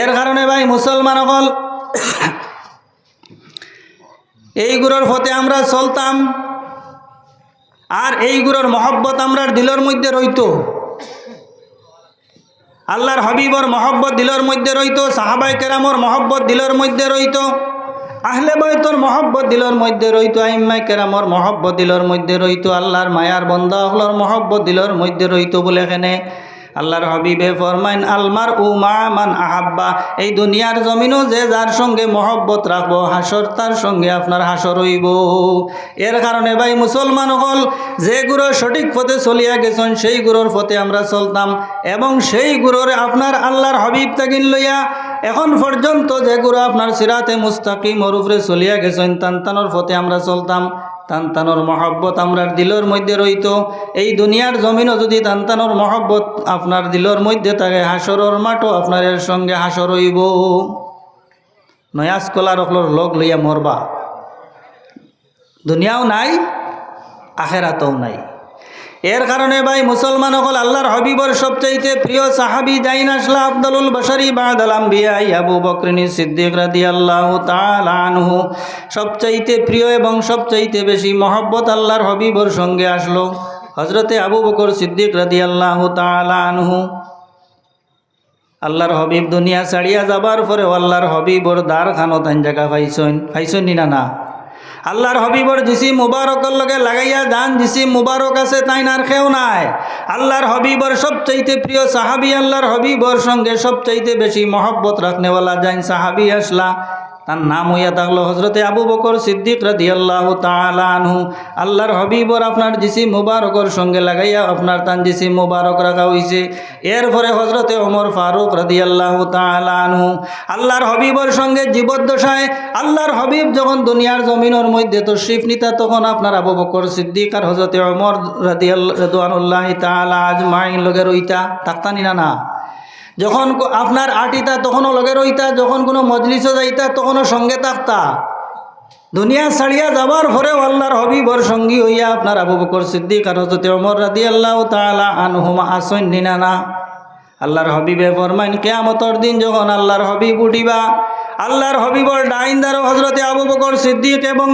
এর কারণে ভাই মুসলমান অকল। এইগুলোর ফতে আমরা চলতাম আর এইগুলোর মহব্বত আমরা দিলর মধ্যে রইতো। আল্লাহর হবিবর মহব্বত দিলর মধ্যে রইতো সাহাবাই কেরামর মহব্বত দিলর মধ্যে রইতো, আহলে বৈতর মহব্বত দিলর মধ্যে রইতো আইম্মাই কেরামর মহব্বত দিলর মধ্যে রইতো, আল্লাহর মায়ার বন্দা হলর মহব্বত দিলর মধ্যে রইতো বলে এখানে আল্লাহর হবিবে ফরমাইন আলমার উ মা মান আহাব্বা, এই দুনিয়ার জমিনও যে যার সঙ্গে মহব্বত রাখব, হাসর তার সঙ্গে আপনার হাসর হইব। এর কারণে ভাই মুসলমান হল, যে গুরুর সঠিক পথে চলিয়া গেছেন, সেই গুরুর পথে আমরা চলতাম এবং সেই গুরুর আপনার আল্লাহর হবিব তাকিন লইয়া এখন পর্যন্ত যে গুরু আপনার সিরাতে মুস্তাকিম মরুফরে চলিয়া গেছেন, তান্তানোর পথে আমরা চলতাম। তান্তানোর মহব্বত আমরার দিলর মধ্যে রইত। এই দুনিয়ার জমিনও যদি তান্তানোর মহব্বত আপনার দিলর মধ্যে থাকে, হাসরর মাঠও আপনার সঙ্গে হাসর হইব। নয়াজ কলার অকলর লগ লইয়া মরবা। দুনিয়াও নাই, আখেরাতও নাই। এর কারণে ভাই, মুসলমান হল আল্লাহর হবিবর সবচাইতে প্রিয় সাহাবি জাইন আসলা আব্দুল বশারি বাদাল আম্বিয়াই আবু বকরিনী সিদ্দিক রাদি আল্লাহ আনহু। সবচাইতে প্রিয় এবং সবচাইতে বেশি মহব্বত আল্লাহর হবিবর সঙ্গে আসলো হজরতে আবু বকর সিদ্দিক রাদি আল্লাহ আনহু। আল্লাহর হবিব দুনিয়া ছাড়িয়া যাবার পরে আল্লাহর হবিবর দ্বার খানো তান জায়গা পাইছইন পাইছইন না না? আল্লাহর হবিবর দিছি মুবারকর লগে লাগাইয়া দান জিসি মুবারক আছে তাই নার খেও নাই। আল্লাহর হবিবর সবচাইতে প্রিয় সাহাবি, আল্লাহর হবিবর সঙ্গে সবচাইতে বেশি মহব্বত রাখনেওয়ালা যাইন সাহাবি আসলা। তার নাম হইয়া থাকল হজরতে আবু বকর সিদ্দিক রাদি আল্লাহ আনহু। আল্লাহর হবিবর আপনার জিসি মুবারকর সঙ্গে লাগাইয়া আপনার তান জিসি মুবারক রাখা হইছে। এরপরে হজরতে ওমর ফারুক রাদি আল্লাহ আনহু। আল্লাহর হবিবর সঙ্গে জীবদ্দশায় আল্লাহর হবিব যখন দুনিয়ার জমিনের মধ্যে তো নিতা তখন আপনার আবু বকর সিদ্দিক আর হজরতে ওমর রাদি রদুয়ানুল্লাহ তালা আজ মাইন লগে রইতা তাক্তানি না না? যখন আপনার আটিতা তখনও লগে রইতা, যখন কোনো মজলিসও যাইতা তখনও সঙ্গে থাকতা। দুনিয়া ছাড়িয়া যাবার পরেও আল্লাহর হবিবর সঙ্গী হইয়া আপনার আবু বকর সিদ্দিক আর হজরতে ওমর রাদি আল্লাহ তালা আনহুমা আসন নিনা না। আল্লাহর হবিবে ফরমাইন, কেয়ামতর দিন যখন আল্লাহর হবিব উঠিবা, আল্লাহর হবিবর ডাইনদারও হজরতে আবু বকর সিদ্দিক এবং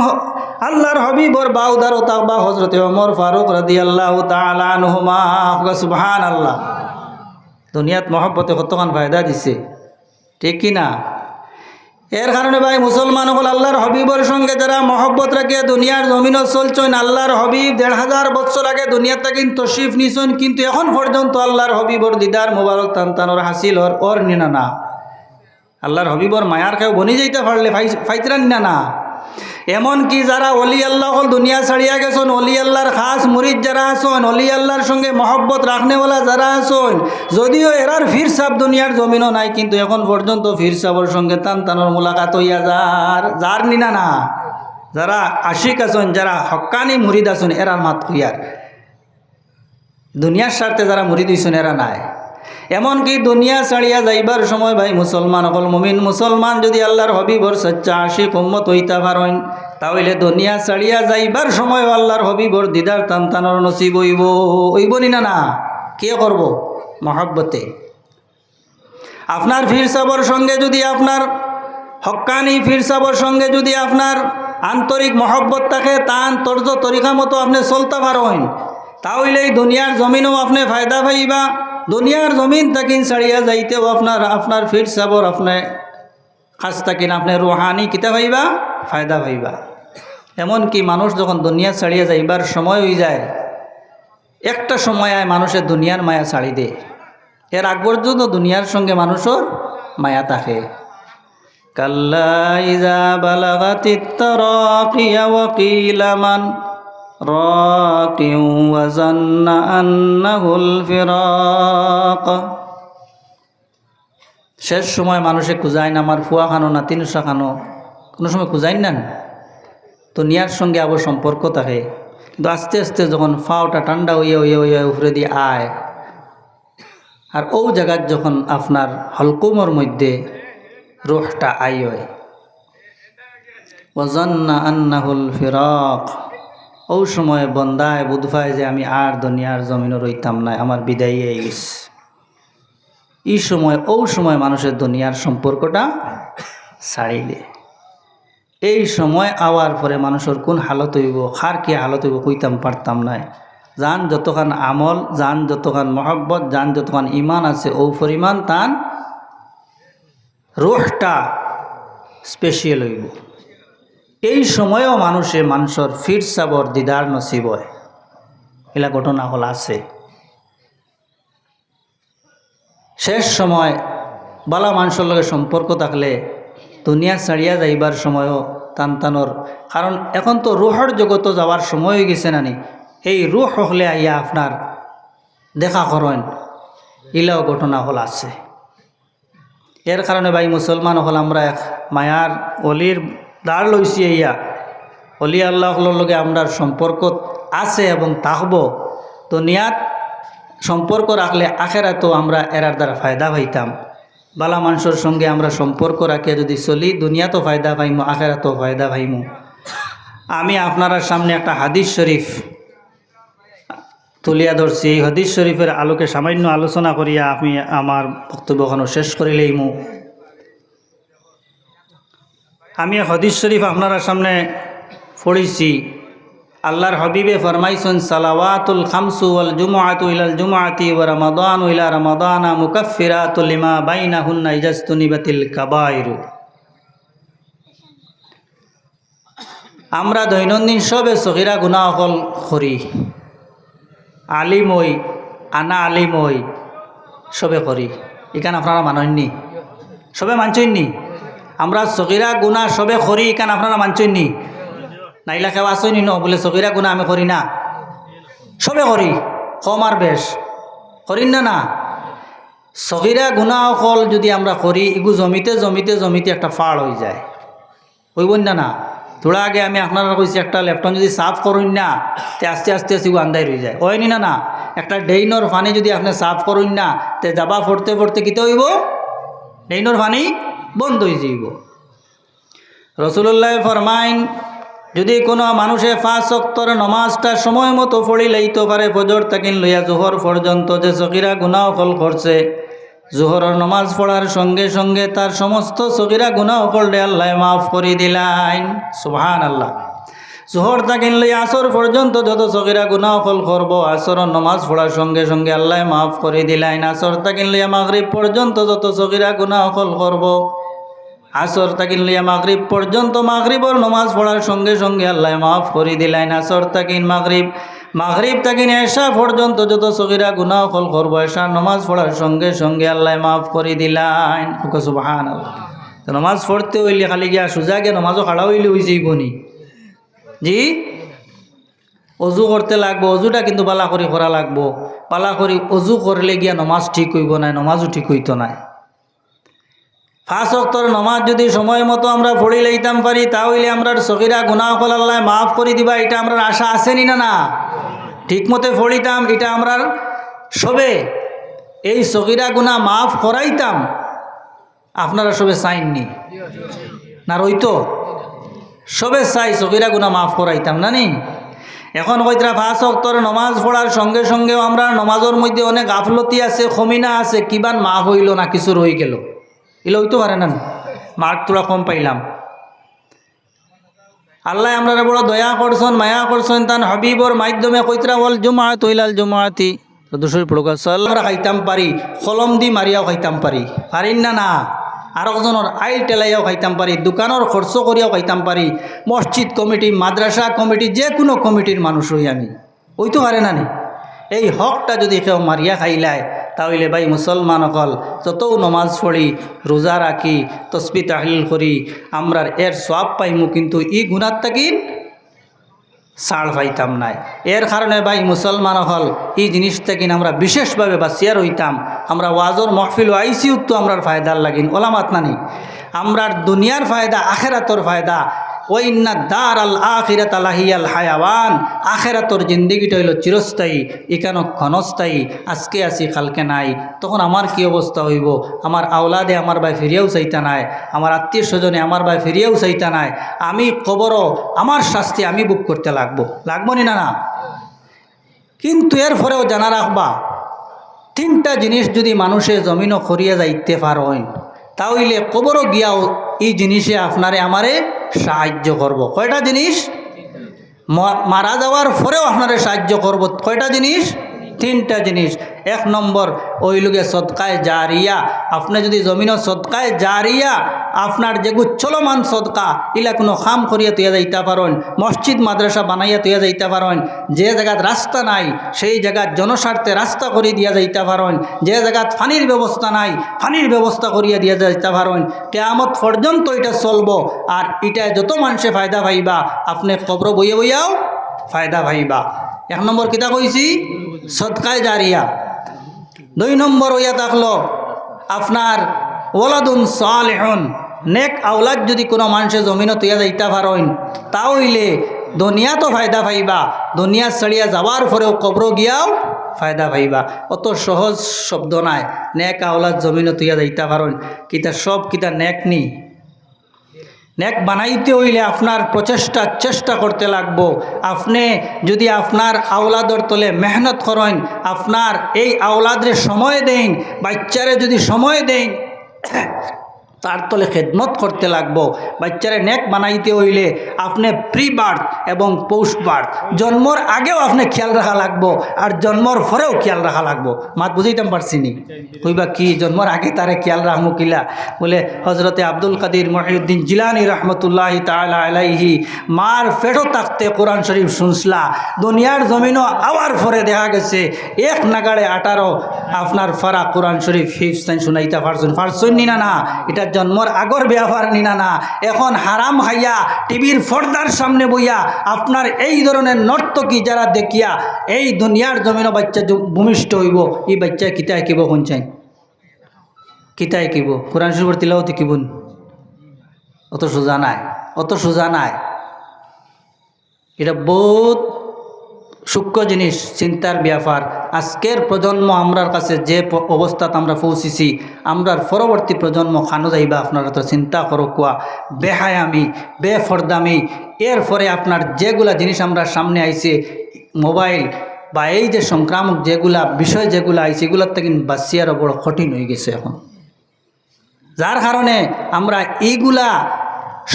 আল্লাহর হবিবর বাউদারও তাকবা হজরতে ওমর ফারুক রাদি আল্লাহ তালা আনহুমা। সুবহান আল্লাহ দুনিয়াত মহব্বতে কতক্ষণ ফায়দা দিছে? ঠিক কি না? এর কারণে ভাই, মুসলমান হল আল্লাহর হবিবর সঙ্গে যারা মহব্বত রাখে, দুনিয়ার জমিনও চলছেন আল্লাহর হবিব দেড় হাজার বছর আগে দুনিয়ার কিন্তু তশিফ নিছেন, কিন্তু এখন পর্যন্ত আল্লাহর হবিবর দিদার মোবারক তান্তানোর হাসিল হর ওর নিনা না। আল্লাহর হবিবর মায়ার কেউ বনি যাইতে পারলে ফাইতরান না না। এমনকি যারা অলি আল্লাহ হল দুনিয়া ছাড়িয়া গেছেন, অলি আল্লাহর খাস মুরিদ যারা আসন অলি আল্লাহর সঙ্গে মহব্বত রাখনেওয়ালা যারা আসন যদিও এরার ফির সাপ দুনিয়ার জমিনও নাই, কিন্তু এখন পর্যন্ত ফির সাপর সঙ্গে টান টানোর মোলাকাত হইয়া যার যার নিনা না। যারা আশিক আছেন, যারা হক্কানি মুরিদ আছেন, এরার মাত হইয়ার দুনিয়ার স্বার্থে যারা মুরিদ হইছেন, এরা নাই। এমনকি দুনিয়া ছাড়িয়া যাইবার সময় ভাই মুসলমান, অকল মুমিন মুসলমান যদি আল্লাহর হবিবর সচ্চা আশিক উম্মত হইতা পারেন, তাহলে দুনিয়া ছাড়িয়া যাইবার সময় আল্লাহর হবিবর দিদার তান্তানোর নসিব হইব। হইব নি না না? কে করব? মহব্বতে। আপনার ফির সাবর সঙ্গে যদি আপনার হক্কানি ফির সাবর সঙ্গে যদি আপনার আন্তরিক মহব্বত থাকে তান তর্জ তরিকা মতো আপনি চলতে পারেন। তাহলে এই দুনিয়ার জমিনও আপনি ফায়দা পাইবা। দুনিয়ার জমিন তাকিন ছাড়িয়া যাইতেও আপনার আপনার ফির সাবর, আপনি কাজ তাকিন আপনি রুহানি কিতা পাইবা ফায়দা পাইবা এমনকি মানুষ যখন দুনিয়া ছাড়িয়া যাইবার সময় হয়ে যায়, একটা সময় আয় মানুষের দুনিয়ার মায়া ছাড়ি দে। এর আগ পর্যন্ত দুনিয়ার সঙ্গে মানুষের মায়া থাকে। কাল্লা ইজা বালাগাতিত তারাকিয়া মান রাকিউ ওয়া জান্না শেষ সময় মানুষে খুঁজায় না আমার ফুয়া খানো না, তিনশা খানো। কোনো সময় খুঁজাই না? দুনিয়ার সঙ্গে আবার সম্পর্ক থাকে। কিন্তু আস্তে আস্তে যখন ফাওটা ঠান্ডা হইয়া হইয়া হইয়া উপরে দিয়ে আয়, আর ও জায়গার যখন আপনার হলকুমর মধ্যে রোহটা আই হয়। ওজন্না আন্নাহুল ফিরক। ও সময় বন্দায় বুধভায় যে আমি আর দুনিয়ার জমিনও রইতাম না আমার বিদায় গেছে এই সময় ও সময় মানুষের দুনিয়ার সম্পর্কটা ছাড়িলে। এই সময় আওয়ার পরে মানুষের কোন হালত হইব খার কি হালত হইব কইতাম পারতাম নাই। যান যতখান আমল, যান যতখান মহব্বত, যান যতখান ইমান আছে ও পরিমাণ তান রোহটা স্পেশিয়াল হইব। এই সময়েও মানুষে মানুষের ফির সাবর, দিদার নসিব এলা ঘটনা হল আছে। শেষ সময় বালা মানুষের লগে সম্পর্ক থাকলে দুনিয়া ছাড়িয়া যাইবার সময়ও টান টানোর কারণ এখন তো রুহর জগত যাওয়ার সময় হয়ে গেছে নানি। এই রুহ হলে আইয়া আপনার দেখা করেন। ইলাও ঘটনা হল আছে। এর কারণে ভাই মুসলমান হল, আমরা এক মায়ার অলির দাঁড় লইছি ইয়া অলি আল্লাহর লগে আমরা সম্পর্ক আছে এবং থাকব। দুনিয়াত সম্পর্ক রাখলে আখেরাতো আমরা এরার দ্বারা ফায়দা পাইতাম। বালা মানুষের সঙ্গে আমরা সম্পর্ক রাখিয়া যদি চলি দুনিয়াতো ফায়দা পাইমু আখেরাতো ফায়দা পাইমু। আমি আপনার সামনে একটা হাদিস শরীফ তুলিয়া ধরছি। এই হদিস শরীফের আলোকে সামান্য আলোচনা করিয়া আমি আমার বক্তব্যখানো শেষ করিলেইমু আমি হদিস শরীফ আপনার সামনে পড়েছি। আল্লাহর হবিবে ফরমাইছেন, সালাওয়াতুল খামসু ওয়াল জুমআতু ইলাল জুমআতি ওয়া রমাদানু ইলা রমাদানা মুকাফফিরাতুল লিমা বাইনাহুন্না ইজাস্তুনিবাতিল কাবাইরু। আমরা দৈনন্দিন সবে সহিরা গুনাহ অকল করি। আলিম হই, আনা আলিম হই, সবে করি। এখানে আপনারা মানননি? সবে মানছেননি? আমরা সগিরা গুণা সবে করি এখানে আপনারা মানছেননি নাইলা কেউ আসইনি ন? বলে সগিরা গুণা আমি করি না। সবে করি কম আর বেশ। করিন না না? সগিরা গুণা অকল যদি আমরা করি এগু জমিতে জমিতে জমিতে একটা ফাড় হয়ে যায়। হইব না না? থোড়া আগে আমি আপনারা কইছি, একটা লেফটন যদি সাফ করুন না, তে আস্তে আস্তে আস্তে আন্দাই রয়ে যায়। হয়নি না না? একটা ডেইনর পানি যদি আপনি সাফ করুন না, তে যাবা পড়তে পড়তে কিতে হইব? ডেইনর পানি বন্ধ হয়ে যাইব রসুল্লাহ ফরমাইন, যদি কোনো মানুষে পাঁচ অক্তর নমাজটা সময় মতো পড়ি লইতে পারে ফজর তাকিন লইয়া জোহর পর্যন্ত যে সকিরা গুনাও ফল করছে, জোহরের নমাজ পড়ার সঙ্গে সঙ্গে তার সমস্ত সকিরা গুনাও করলে আল্লাহ মাফ করে দিলাইন সুহান আল্লাহ জোহর তাকিন লই আসর পর্যন্ত যত সকিরা গুনাও ফল করব, আসরের নমাজ পড়ার সঙ্গে সঙ্গে আল্লাহ মাফ করে দিলাইন আসর তাকিন লইয়া মাগরিব পর্যন্ত যত সকিরা গুনাও ফল করব আসর তাকিন লিয়া মাগরিব পর্যন্ত মাগরিবর নমাজ পড়ার সঙ্গে সঙ্গে আল্লাহ মাফ করে দিলেন। আসর তাকিন মাগরিব মাগরিব তাকিন এসা পর্যন্ত যত সগিরা গুনাহ ফল করব এসা নমাজ পড়ার সঙ্গে সঙ্গে আল্লাহ মাফ করে দিলেন। সুবাহান তো নমাজ পড়তে হইলে খালি গিয়া সোজা গিয়া নমাজও খাড়া হইলে হয়েছে বনি জি? অজু করতে লাগবো, অজুটা কিন্তু পালা করি করা লাগবো। পালা করি অজু করলে গিয়া নমাজ ঠিক হইব নাই, নমাজও ঠিক হইতো নাই। পাঁচ অক্তর নমাজ যদি সময় মতো আমরা পড়ি লইতাম পারি তাহলে আমরা সকিরা গুনাহ কল আল্লাহ মাফ করে দিবা, এটা আমরা আশা আসেনি না না? ঠিক মতে পড়িতাম, এটা আমরা সবে এই সকিরা গুণা মাফ করাইতাম, আপনারা সবে চাইননি। না রইতো সবে চাই সকিরা গুণা মাফ করাইতাম, না নি? এখন কইতরা পাঁচ অক্তর নমাজ পড়ার সঙ্গে সঙ্গেও আমরা নমাজের মধ্যে অনেক গাফলতি আছে, খমিনা আছে, কিবান মাফ হইল না, কিছু রই গেল। এলে হইতে পারে না। মার্ক তোরা কম পাইলাম। আল্লাহ আমরা বড় দয়া করছেন, মায়া করছেন তান হাবিবর মাধ্যমে কইতরা বল জুমা তৈলাল জুমাতি। দুশোর পড়ুকা আমরা খাইতাম পারি, কলম দি মারিয়াও খাইতাম পারি। পারিন না না, আর একজনের আইল টেলাইয়াও খাইতাম পারি দোকানের খরচ করিয়াও খাইতাম পারি, মসজিদ কমিটি, মাদ্রাসা কমিটি যে কোনো কমিটির মানুষ হই আমি। ওই তো পারে নি। এই হকটা যদি কেউ মারিয়া খাইলায় তাহলে ভাই মুসলমান অকল যত নমাজ পড়ি, রোজা রাখি, তসবি তাহলিল করি, আমরার এর সব পাইমু, কিন্তু ই গুণার তাকিন ছাড় পাইতাম নাই। এর কারণে ভাই মুসলমান হল এই জিনিস থেকে আমরা বিশেষভাবে বাঁচিয়া রইতাম আমরা ওয়াজর মহফিল আইসিউ তো আমরার ফায়দার লাগিন ওলামাত নানি। আমরার দুনিয়ার ফায়দা, আখেরাতর ফায়দা ওই না দার আল আখিরাত আলাহিয়াল হায়াওয়ান। আখেরাতর জিন্দিগিটা হইল চিরস্থায়ী এখানো ক্ষণস্থায়ী। আজকে আসি কালকে নাই। তখন আমার কি অবস্থা হইব? আমার আওলাদে আমার ভাই ফিরিয়াও চাইতা নাই। আমার আত্মীয় স্বজনে আমার ভাই ফিরিয়াও চাইতা নাই। আমি কবরও, আমার শাস্তি আমি বুক করতে লাগবো। লাগবো নি না কিন্তু এর পরেও জানা রাখবা, তিনটা জিনিস যদি মানুষে জমিনও করিয়া যাইতে পারেন, তাহলে কবরও গিয়াও এই জিনিসে আপনারে আমারে সাহায্য করব। কয়টা জিনিস? মারা যাওয়ার পরেও আপনারে সাহায্য করব। কয়টা জিনিস? তিনটা জিনিস। এক নম্বর, ওই লোকে সৎকায় জারিয়া। আপনি যদি জমিনও সৎকায় জারিয়া আপনার যেগু চলমান সদকা, ইলা কোনো খাম করিয়া তুইয়া যাইতে পারেন, মসজিদ, মাদ্রাসা বানাইয়া তুইয়া যাইতে পারেন, যে জায়গাত রাস্তা নাই, সেই জায়গাত জনস্বার্থে রাস্তা করে দিয়া যাইতে পারেন, যে জায়গাত ফানির ব্যবস্থা নাই, ফানির ব্যবস্থা করিয়া দিয়া যাইতে পারেন, কেয়ামত পর্যন্ত এটা চলব, আর এটা যত মানুষে ফায়দা পাইবা, আপনি কবর বইয়ে বইয়াও ফায়দা পাইবা। এক নম্বর কিতা কইছি? সৎকায় জারিয়া। দুই নম্বর হইয়া থাকল, আপনার ওলাদুন সালেহন, নেক আওলাদ যদি কোনো মানুষে জমিনও তুইয়া যাইতে পারেন তাহলে দুনিয়া তো ফায়দা পাইবা। দুনিয়া ছাড়িয়া যাওয়ার পরেও কবর গিয়াও ফায়দা পাইবা। অত সহজ শব্দ নাই, নেক আওলাদ জমিনও তুইয়া যাইতে পারেন কিতা সব, কিতা নেক নি। নেক বানাইতে হইলে আপনার প্রচেষ্টা, চেষ্টা করতে লাগবো। আপনি যদি আপনার আওলাদর তলে মেহনত করেন, আপনার এই আওলাদরে সময় দেন, বাচ্চারে যদি সময় দেন তার তলে খেদমত করতে লাগবো। বাচ্চারে নেক বানাইতে হইলে আপনি প্রি বার্থ এবং পোস্ট বার্থ জন্মর আগেও আপনি খেয়াল রাখা লাগবো আর জন্মর পরেও খেয়াল রাখা লাগবো। মাত বুঝাইতাম পারছি নি? কইবা কি, জন্মর আগে তারে খেয়াল রাখব কিলা? বলে হজরতে আব্দুল কাদির মহিউদ্দিন জিলানি রহমতুল্লাহ তালা আলাইহি, মার ফেটো তাকতে কোরআন শরীফ শুনসলা দুনিয়ার জমিনও আবার পরে দেখা গেছে। এক নাগাড়ে আঠারো আপনার ফারা কোরআন শরীফ হিফস্তাইন শুনাইতে পারছেন। পারছেন নিনা না এটা জন্মর আগর ব্যবহার নিনা না এখন হারাম হাইয়া টিভির পর্দার সামনে বইয়া আপনার এই ধরনের নর্তকী যারা দেখিয়া এই দুনিয়ার জমিনও বাচ্চা ভূমিষ্ঠ হইব, এই বাচ্চা কিতায় কিব কোনচাই কিতায় কিব? কোরআন শরীফের তিলাওতি কিবন? অত সোজা নাই, অত সোজা নাই। এটা বহুত সূক্ষ্ম জিনিস, চিন্তার ব্যাপার। আজকের প্রজন্ম আমরার কাছে যে অবস্থাত আমরা পৌঁছিছি, আমরার পরবর্তী প্রজন্ম খানো যাইবা, আপনারা তো চিন্তা করো কুয়া। বেহায়ামি, বেফরদামি এর পরে আপনার যেগুলা জিনিস আমরা সামনে আইছে, মোবাইল বা এই যে সংক্রামক যেগুলা, বিষয় যেগুলা আইছে, এগুলার থেকে বাঁচিয়ারও বড় কঠিন হয়ে গেছে এখন। যার কারণে আমরা এইগুলা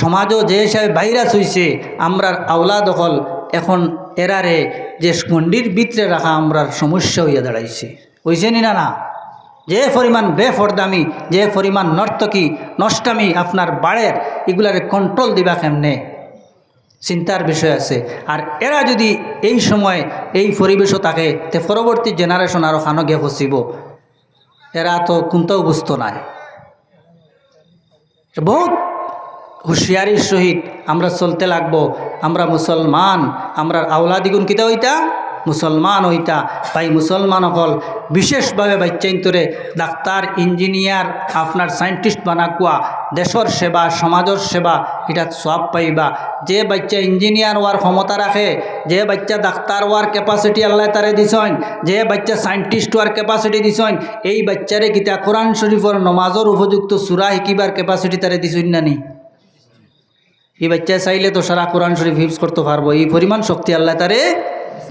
সমাজও যে হিসাবে ভাইরাস হইছে, আমরার আওলা দখল এখন এরারে যে গণ্ডির ভিতরে রাখা আমরা সমস্যা হইয়া দাঁড়াইছে। হইছে নি না না যে পরিমাণ বেফরদামি, যে পরিমাণ নর্তকী, নষ্টামি আপনার বাড়ের, এগুলারে কন্ট্রোল দিবা কেমনে? চিন্তার বিষয় আছে। আর এরা যদি এই সময় এই পরিবেশও থাকে, তে পরবর্তী জেনারেশন আরও খানো গিয়ে ফসিব এরা তো কোনটাও বুঝতো নাই। বহুত হুঁশিয়ারির সহিত আমরা চলতে লাগবো। আমরা মুসলমান, আমরা আওলাদিগুন কিতা হইতা? মুসলমান হইতা। তাই মুসলমান অকল বিশেষভাবে বাচ্চাইন্তরে ডাক্তার, ইঞ্জিনিয়ার, আপনার সায়েন্টিস্ট বানাকুয়া, দেশর সেবা, সমাজের সেবা, এটা সব পাইবা। যে বাচ্চা ইঞ্জিনিয়ার হওয়ার ক্ষমতা রাখে, যে বাচ্চা ডাক্তার হওয়ার ক্যাপাসিটি আল্লাহ তারে দিছন, যে বাচ্চা সায়েন্টিস্ট হওয়ার ক্যাপাসিটি দিছন, এই বাচ্চারে কিতা কোরআন শরীফর নমাজর উপযুক্ত সুরা শিকিবার ক্যাপাসিটি তারে দিছন না নি? এই বাচ্চা চাইলে তো সারা কোরআন শরীফ হিফজ করতে পারব। এই পরিমাণ শক্তি আল্লাহ তারে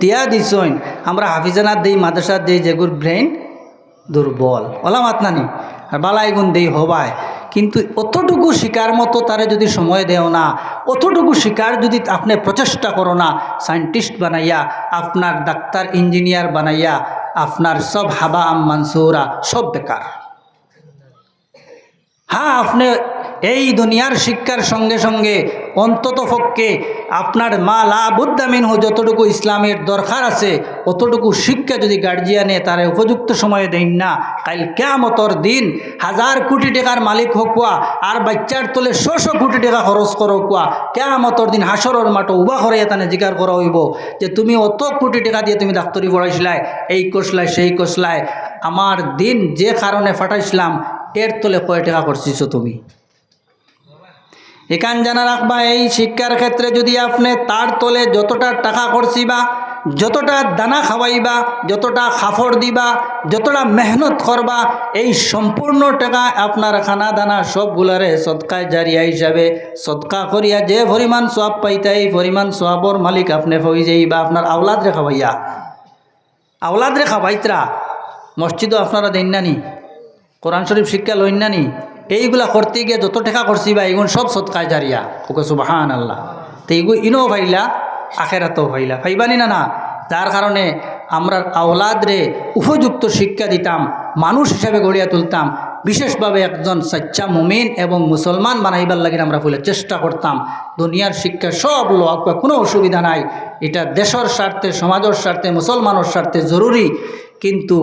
দিয়া দিছইন আমরা হাফিজানাত দেই, মাদ্রাসাত দেই, যেগুর ব্রেন দুর্বল। ওলামাত নানি, আর বালাইগুন দেই হবায়। কিন্তু অতটুকু শিকার মতো তারে যদি সময় দেও না, অতটুকু শিকার যদি আপনি প্রচেষ্টা করো না সায়েন্টিস্ট বানাইয়া, আপনার ডাক্তার ইঞ্জিনিয়ার বানাইয়া, আপনার সব হাবা আম মানসুরা, সব বেকার। হ্যাঁ আপনি এই দুনিয়ার শিক্ষার সঙ্গে সঙ্গে অন্তত পক্ষে আপনার মা হো যতটুকু ইসলামের দরকার আছে, অতটুকু শিক্ষা যদি গার্জিয়ানে তার উপযুক্ত সময়ে দেন না, কাল কেমতর দিন হাজার কোটি টাকার মালিক হকুয়া আর বাচ্চার তোলে শশো কোটি টাকা খরচ করো কুয়া কেমতর দিন হাসরের মাঠে উবা করে এখানে জিকার করা হইব যে তুমি অত কোটি টাকা দিয়ে তুমি ডাক্তারি পড়াইছিলাই, এই কষলায় সেই কষলায় আমার দিন যে কারণে ফাটাইছিলাম, এর তোলে কয় টাকা করছিস তুমি? এখান জানা রাখবা, এই শিক্ষার ক্ষেত্রে যদি আপনি তার তলে যতটা টাকা করছি বা যতটা দানা খাওয়াইবা, যতটা খাফড় দিবা, যতটা মেহনত করবা, এই সম্পূর্ণ টাকা আপনার খানা দানা সবগুলারে সৎকায় জারিয়া হিসাবে সৎকা করিয়া যে পরিমাণ সোয়াব পাইতা, এই পরিমাণ সোয়াবর মালিক আপনি হয়ে যাই বা আপনার আওলাদ রে খাওয়াইয়া। আওলাদ রে খাওয়াইতরা। মসজিদও আপনারা দেন নানি কোরআন শরীফ শিক্ষা লইন নানি এইগুলা করতে গিয়ে যত টাকা করছি বা এগুলো সব সৎকায় জারিয়া। ওকে সুবাহান আল্লাহ তো এইগুলো ইনও ভাইলা, আখেরাতেও ভাইলা। ভাইবানি না না, যার কারণে আমরা আওলাদরে উপযুক্ত শিক্ষা দিতাম, মানুষ হিসাবে গড়িয়া তুলতাম, বিশেষভাবে একজন সাচ্চা মুমিন এবং মুসলমান বানাইবার লাগে আমরা বলে চেষ্টা করতাম। দুনিয়ার শিক্ষা সব লোক, কোনো অসুবিধা নাই। এটা দেশের স্বার্থে, সমাজের স্বার্থে, মুসলমানের স্বার্থে জরুরি। কিন্তু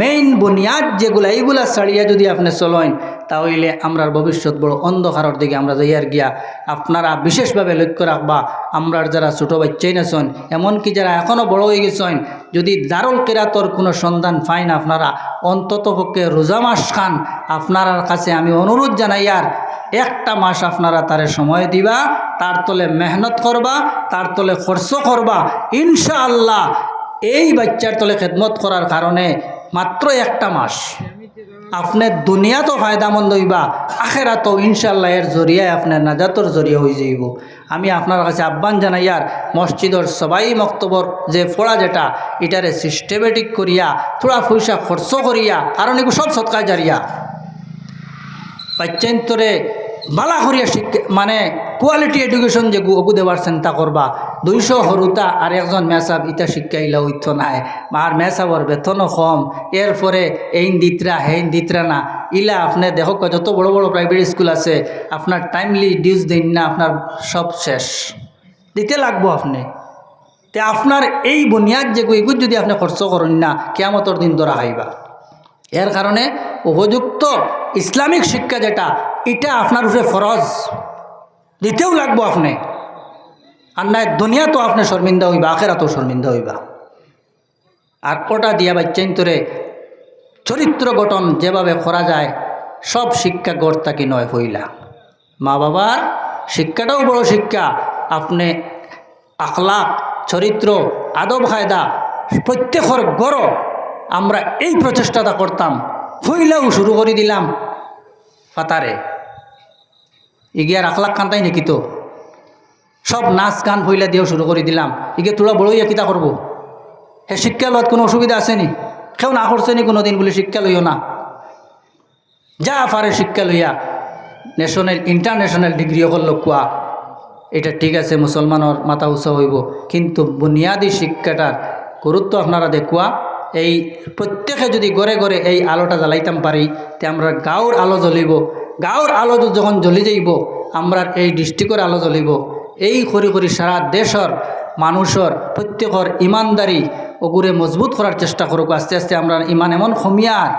মেইন বুনিয়াদ যেগুলা, এইগুলা ছাড়িয়া যদি আপনি চলেন, তাহলে আমরার ভবিষ্যৎ বড় অন্ধকারের দিকে আমরা যাইয়ার গিয়া আপনারা বিশেষভাবে লক্ষ্য রাখবা, আমরার যারা ছোটো বাচ্চাই নাছেন এমনকি যারা এখনও বড় হয়ে গেছেন, যদি দারুল কেরাতর কোনো সন্ধান পাইন আপনারা, অন্তত পক্ষে রোজা মাস খান আপনার কাছে আমি অনুরোধ জানাই আর, একটা মাস আপনারা তারে সময় দিবা, তার তলে মেহনত করবা, তার তলে খরচ করবা, ইনশাআল্লাহ এই বাচ্চার তলে খেদমত করার কারণে মাত্র একটা মাস। আপনার দুনিয়া তো ফায়দামন্দ হইবা আখেরা তো ইনশাল্লাহ এর জরিয়ায় আপনার নাজাতর জরিয়া হয়ে যাইব। আমি আপনার কাছে আহ্বান জানাইয়ার মসজিদর সবাই মক্তবর যে ফোড়া যেটা, এটারে সিস্টেমেটিক করিয়া, থোড়া পয়সা খরচ করিয়া, কারণ এগুলো সব সৎকার জারিয়া। বাচ্চান্তরে বালা করিয়া শিক্ষা মানে কোয়ালিটি এডুকেশন যে অগু দেওয়ার চিন্তা করবা দুইশো হরুতা আর একজন মেসাব ইটা শিক্ষা ইলা ঐথ নাই। আর মেসাবর বেতনও কম। এরপরে এইন দিতরা হেইন দিতরা না। ইলা আপনি, দেখো যত বড় বড় প্রাইভেট স্কুল আছে আপনার টাইমলি ডিউজ দিন না আপনার সব শেষ। দিতে লাগবো আপনি। তে আপনার এই বুনিয়াদ যে এগুলো যদি আপনি খরচ করেন না কেয়ামতর দিন ধরা হাইবা। এর কারণে উপযুক্ত ইসলামিক শিক্ষা যেটা এটা আপনার উপরে ফরজ দিতেও লাগবো আপনি। আর নাই দুনিয়া তো আপনি শর্মিন্দা হইবা আখেরা তো শর্মিন্দা হইবা। আর ওটা দিয়া বাচ্চাইন তোরে, চরিত্র গঠন যেভাবে করা যায়, সব শিক্ষা গড়তাকি নয় হইলা। মা বাবার শিক্ষাটাও বড় শিক্ষা, আপনি আখলাক, চরিত্র, আদব, কায়দা, প্রত্যেকর গড় আমরা এই প্রচেষ্টাটা করতাম, হইলেও শুরু করে দিলাম পাতারে ইগিয়ার আখলাক কান্তাই নাকি তো? সব নাচ গান ফইলা দিয়েও শুরু করে দিলাম। ইগে তোরা বড়ইয়া কিতা করব হে শিক্ষা লওয়াত কোনো অসুবিধা আসেনি কেউ না করছে নি কোনো দিন বলে শিক্ষা লইও না। যা পারে শিক্ষা লইয়া ন্যাশনাল ইন্টারন্যাশনাল ডিগ্রিও করল কোয়া এটা ঠিক আছে মুসলমানের মাথা উৎসব হইব। কিন্তু বুনিয়াদী শিক্ষাটার গুরুত্ব আপনারা দেখুয়া এই প্রত্যেকে যদি গড়ে গড়ে এই আলোটা জ্বালাইতাম পারি তে আমরা গাঁর আলো জ্বলিব। গাঁর আলো যখন জ্বলি যাইব আমরা এই ডিস্ট্রিক্টর আলো জ্বলিব। এই করি করি সারা দেশর মানুষের প্রত্যেকর ইমানদারি ওগুরে মজবুত করার চেষ্টা করুক আস্তে আস্তে আমরা ইমান এমন কমিয়ার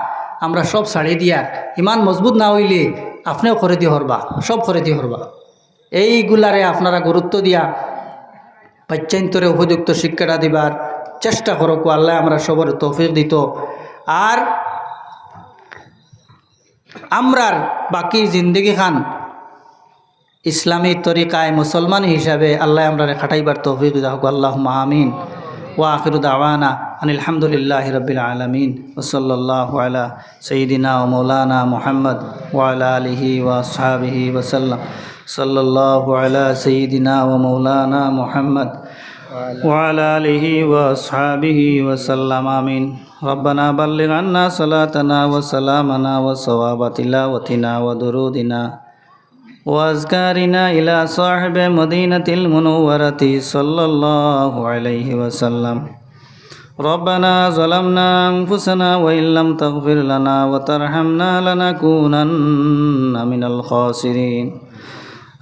আমরা সব ছাড়িয়ে দিয়ার ইমান মজবুত না হইলে আপনিও করে দিয়ে হরবা সব করে দিয়ে হরবা এইগুলারে আপনারা গুরুত্ব দিয়া বাচ্চান্তরে উপযুক্ত শিক্ষাটা দিবার চেষ্টা করুক আল্লাহ আমরা সবর তৌফিক দিত। আর আমরার বাকি জিন্দগি খান ইসলামী তরিকায় মুসলমান হিসাবে আল্লাহ আমরা খাটাইবার তৌফিক দাহক আল্লাহ আমিন ওয়া আখির দাওয়ানা আনিলহামদুলিল্লাহ রবিল আলমিন ওসল্লাহ আলা সঈদিনা ও মৌলানা মোহাম্মদ ওয়ালা আলিহি ওয়া সাহাবিহি ওসাল্লাম সাল্লাহ আলা সঈদিনা ও মৌলানা মোহাম্মদ وعلى آله وأصحابه وسلم آمين ربنا بلغ عنا صلاتنا وسلامنا وصواب تلاوتنا ودرودنا وأذكارنا إلى صاحب مدينة المنورة صلى الله عليه وسلم ربنا ظلمنا أنفسنا وإن لم تغفر لنا وترحمنا لنكونن من الخاسرين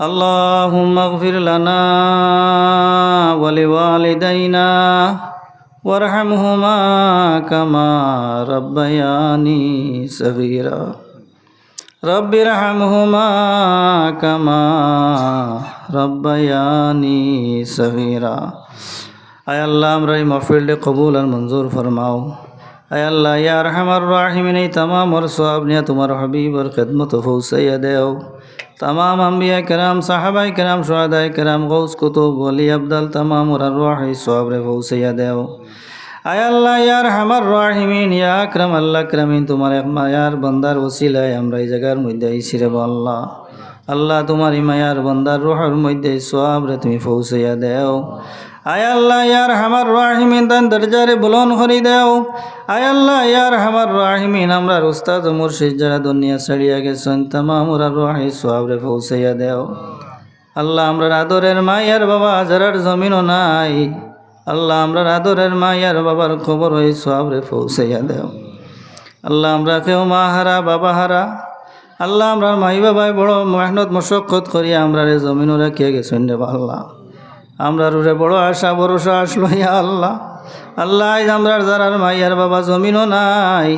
اللهم اغفر لنا ولوالدينا وارحمهما كما ربياني صغيرا رب ارحمهما كما ربياني صغيرا اے اللہ ہمرا محفل قبول اور منظور فرماؤ اے اللہ یا رحم الرحیم نے تمام اور ثواب نے تمہارا حبیب اور خدمت فوسیہ دیو تمام انبیاء کرام صحابہ کرام شہداء کرام غوث کتب ولی ابدل تمام اور ارواح ثواب فوسیہ دیو আয় আল্লাহ ইয়ার হামার রাহিমিন, ইয়া আকরাম, আল্লাহ ক্রামিন তোমার এক মায়ার বন্দার ওসিলায় আমরা এই জায়গার মধ্যে আইসি রে আল্লাহ। আল্লাহ, তোমার মায়ার বন্দার রোহর মধ্যে সব রে তুমি পৌঁছাইয়া দেও। আয় আল্লাহ ইয়ার হামার রাহিমিন তান দরজারে বুলন করি দেও। আয় আল্লাহ ইয়ার হামার রাহিমিন, আমরা উস্তাদ মুর্শিদ যারা দুনিয়া ছাড়িয়া গেছেন, তামাম ওরা রাহি সোয়াবরে পৌঁছাইয়া দেও। আল্লাহ, আমরা আদরের মায়ার বাবা, যারার জমিনও নাই আল্লাহ, আমরা আদরের মায়ার বাবার খবর হয়ে সোয়াবরে পৌঁছাইয়া দেও। আল্লাহ, আমরা কেউ মা হারা, বাবা হারা। আল্লাহ, আমরা মাই বাবাই বড় মেহনত মশক্কত করিয়া আমরা রে জমিনও রাখিয়া গেছেন রে আল্লাহ। আমরা রুরে বড় আশা, ভরসা আসলো ইয়া আল্লাহ। আল্লাহ আমরার যারার মাইয়ার বাবা জমিনও নাই।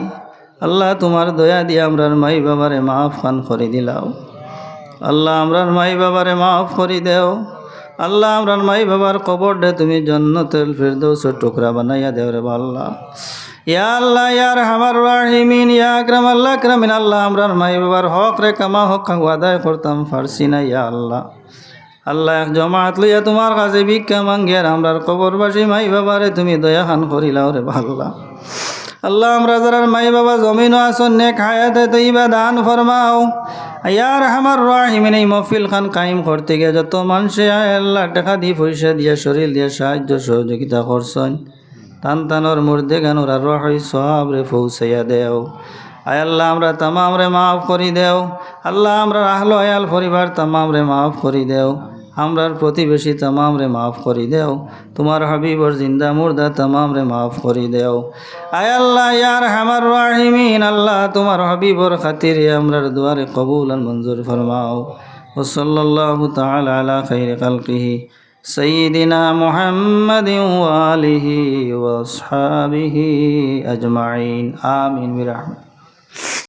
আল্লাহ, তোমার দয়া দিয়ে আমরার মাই বাবারে মাফ খান করে দিলাও। আল্লাহ আমরার মাই বাবারে মাফ করি দেও। আল্লাহ আমরার মাই বাবার কবর দে তুমি জন্নতেল ফিরদৌসের টুকরা বানাইয়া দেও রে আল্লাহ ইয়া আল্লাহ ইয়ার হামার রাহিমিন, ইয়া আকরাম আল্লাহ আকরামিন, আল্লাহ আমরার মাই বাবার হক রে কামা হক আদায় করতাম, ফারসি না ইয়া আল্লাহ। আল্লাহ এক জমাত লইয়া তোমার কাছে ভিক্ষা মাঙ্গিয়ার আমরার কবরবাসী মাই বাবারে তুমি দয়া খান করিলাও রে ভাল্লা আল্লাহ আমরা যারা মাই বাবা জমিন আসন নে খায়াতে তৈবা দান ফরমাও। ইয়ার আমার রাহিমিন, এই মফিল খান কায়েম করতে গিয়ে যত মানুষে আল্লাহ টাকা দিয়ে পয়সা দিয়ে, শরীর দিয়ে সাহায্য সহযোগিতা করছেন। টান টানোর মুর্দে গানুর আর রহই সব রে পৌঁছাইয়া দেও। আয় আল্লাহ, আমরা তামাম রে মাফ করি দেও। আল্লাহ, আমরা আহলো আয়াল পরিবার তামাম রে মাফ করি দেও। আমরার প্রতিবেশী তামাম রে মাফ করি দেও তোমার হাবিবর জিন্দা মুর্দা তামাম রে মাফ করি দেও আয় আল্লাহ ইয়ার হামার রাহিমিন আল্লাহ তোমার হাবিবর খাতিরে আমরার দুয়ারে কবুল আর মঞ্জুর ফরমাও ও সাল্লাল্লাহু তাআলা আলা খাইরি খালকিহি سيدنا محمد وآله وأصحابه أجمعين آمين برحمته